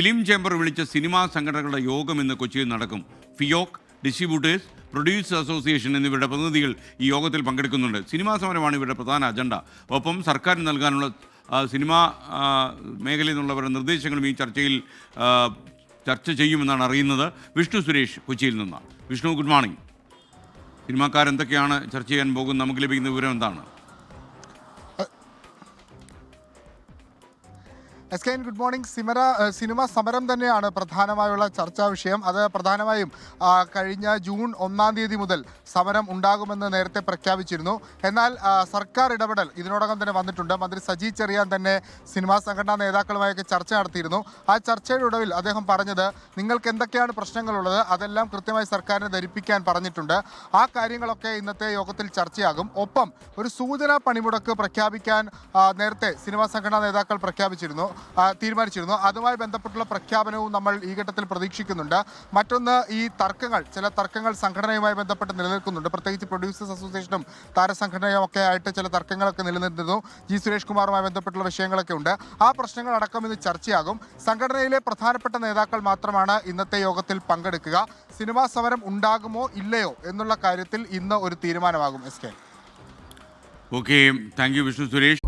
Film chamber വിളിച്ച cinema സംഘടനകളുടെ യോഗം ഇന്ന് കൊച്ചിയിൽ നടക്കും. ഫിയോക് ഡിസ്ട്രിബ്യൂട്ടേഴ്സ് പ്രൊഡ്യൂസർ അസോസിയേഷൻ എന്നിവരുടെ പ്രതിനിധികൾ ഈ യോഗത്തിൽ പങ്കെടുക്കുന്നുണ്ട്. സിനിമാ സമരമാണ് ഇവരുടെ പ്രധാന അജണ്ട. ഒപ്പം സർക്കാരിന് നൽകാനുള്ള സിനിമാ മേഖലയിൽ നിന്നുള്ളവരുടെ നിർദ്ദേശങ്ങളും ഈ ചർച്ചയിൽ ചർച്ച ചെയ്യുമെന്നാണ് അറിയുന്നത്. വിഷ്ണു സുരേഷ് കൊച്ചിയിൽ നിന്നാണ്. Vishnu good morning. സിനിമാക്കാരെന്തൊക്കെയാണ് ചർച്ച ചെയ്യാൻ പോകുന്നത്? നമുക്ക് ലഭിക്കുന്ന വിവരം എന്താണ്? S K good morning. സിമര cinema സമരം തന്നെയാണ് പ്രധാനമായുള്ള ചർച്ചാ വിഷയം. അത് പ്രധാനമായും കഴിഞ്ഞ ജൂൺ ഒന്നാം തീയതി മുതൽ സമരം ഉണ്ടാകുമെന്ന് നേരത്തെ പ്രഖ്യാപിച്ചിരുന്നു. എന്നാൽ സർക്കാർ ഇടപെടൽ ഇതിനോടകം തന്നെ വന്നിട്ടുണ്ട്. മന്ത്രി സജി ചെറിയാൻ തന്നെ സിനിമാ സംഘടനാ നേതാക്കളുമായൊക്കെ ചർച്ച നടത്തിയിരുന്നു. ആ ചർച്ചയുടെ ഒടുവിൽ അദ്ദേഹം പറഞ്ഞത് നിങ്ങൾക്ക് എന്തൊക്കെയാണ് പ്രശ്നങ്ങളുള്ളത്? അതെല്ലാം കൃത്യമായി സർക്കാരിനെ ധരിപ്പിക്കാൻ പറഞ്ഞിട്ടുണ്ട്. ആ കാര്യങ്ങളൊക്കെ ഇന്നത്തെ യോഗത്തിൽ ചർച്ചയാകും. ഒപ്പം ഒരു സൂചനാ പണിമുടക്ക് പ്രഖ്യാപിക്കാൻ നേരത്തെ സിനിമാ സംഘടനാ നേതാക്കൾ പ്രഖ്യാപിച്ചിരുന്നു. തീരുമാനിച്ചിരുന്നു. അതുമായി ബന്ധപ്പെട്ടുള്ള പ്രഖ്യാപനവും നമ്മൾ ഈ ഘട്ടത്തിൽ പ്രതീക്ഷിക്കുന്നുണ്ട്. മറ്റൊന്ന് ഈ തർക്കങ്ങൾ ചില തർക്കങ്ങൾ സംഘടനയുമായി ബന്ധപ്പെട്ട് നിലനിൽക്കുന്നുണ്ട്. പ്രത്യേകിച്ച് പ്രൊഡ്യൂസേഴ്സ് അസോസിയേഷനും താരസംഘടനയും ഒക്കെ ആയിട്ട് ചില തർക്കങ്ങളൊക്കെ നിലനിന്നിരുന്നു. ജി സുരേഷ് കുമാറുമായി ബന്ധപ്പെട്ടുള്ള വിഷയങ്ങളൊക്കെ ഉണ്ട്. ആ പ്രശ്നങ്ങൾ അടക്കം ഇന്ന് ചർച്ചയാകും. സംഘടനയിലെ പ്രധാനപ്പെട്ട നേതാക്കൾ മാത്രമാണ് ഇന്നത്തെ യോഗത്തിൽ പങ്കെടുക്കുക. സിനിമാ സമരം ഉണ്ടാകുമോ ഇല്ലയോ എന്നുള്ള കാര്യത്തിൽ ഇന്ന് ഒരു തീരുമാനമാകും S K. Okay thank you Vishnu Suresh.